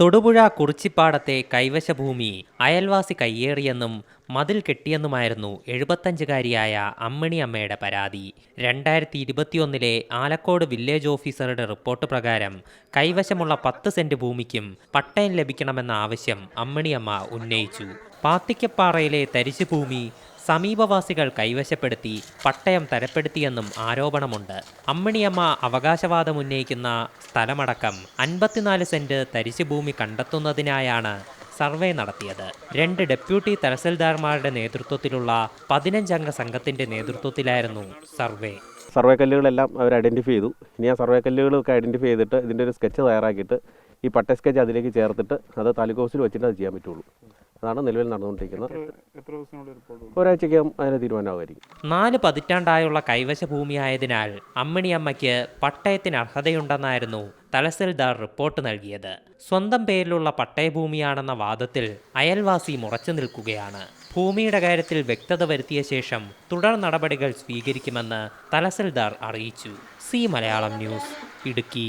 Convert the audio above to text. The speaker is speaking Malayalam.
തൊടുപുഴ കുറിച്ചിപ്പാടത്തെ കൈവശഭൂമി അയൽവാസി കയ്യേറിയെന്നും മതിൽ കെട്ടിയെന്നുമായിരുന്നു എഴുപത്തഞ്ചുകാരിയായ അമ്മിണി അമ്മയുടെ പരാതി. രണ്ടായിരത്തി ഇരുപത്തിയൊന്നിലെ ആലക്കോട് വില്ലേജ് ഓഫീസറുടെ റിപ്പോർട്ട് പ്രകാരം കൈവശമുള്ള പത്ത് സെന്റ് ഭൂമിക്കും പട്ടയം ലഭിക്കണമെന്ന ആവശ്യം അമ്മിണിയമ്മ ഉന്നയിച്ചു. പാത്തിക്കപ്പാറയിലെ തരിശു ഭൂമി സമീപവാസികൾ കൈവശപ്പെടുത്തി പട്ടയം തരപ്പെടുത്തിയെന്നും ആരോപണമുണ്ട്. അമ്മിണിയമ്മ അവകാശവാദം ഉന്നയിക്കുന്ന സ്ഥലമടക്കം അൻപത്തിനാല് സെന്റ് തരിശുഭൂമി കണ്ടെത്തുന്നതിനായാണ് സർവേ നടത്തിയത്. രണ്ട് ഡെപ്യൂട്ടി തഹസിൽദാർമാരുടെ നേതൃത്വത്തിലുള്ള പതിനഞ്ചംഗ സംഘത്തിന്റെ നേതൃത്വത്തിലായിരുന്നു സർവേ. സർവേ കല്ലുകളെല്ലാം അവർ ഐഡന്റിഫൈ ചെയ്തു. ഇനി ആ സർവേ കല്ലുകളൊക്കെ ഐഡന്റിഫൈ ചെയ്തിട്ട് ഇതിന്റെ ഒരു സ്കെച്ച് തയ്യാറാക്കിയിട്ട് ഈ പട്ട സ്കെച്ച് അതിലേക്ക് ചേർത്തിട്ട് അത് താലൂക്ക് ഓഫീസിൽ വെച്ചിട്ട് അത് ചെയ്യാൻ പറ്റുള്ളൂ. അതാണ് നിലവിൽ നടന്നുകൊണ്ടിരിക്കുന്നത് എത്ര ദിവസത്തിനുള്ളിൽ റിപ്പോർട്ട് ഒരാഴ്ചയ്ക്കകം അതിന് തീരുമാനമായിരിക്കും നാല് പതിറ്റാണ്ടായുള്ള കൈവശ ഭൂമിയായതിനാൽ അമ്മിണിയമ്മയ്ക്ക് പട്ടയത്തിന് അർഹതയുണ്ടെന്നായിരുന്നു തഹസിൽദാർ റിപ്പോർട്ട് നൽകിയത്. സ്വന്തം പേരിലുള്ള പട്ടയഭൂമിയാണെന്ന വാദത്തിൽ അയൽവാസി മുറച്ചു നിൽക്കുകയാണ്. ഭൂമിയുടെ കാര്യത്തിൽ വ്യക്തത വരുത്തിയ ശേഷം തുടർ നടപടികൾ സ്വീകരിക്കുമെന്ന് തഹസിൽദാർ അറിയിച്ചു. C Malayalam news Idukki.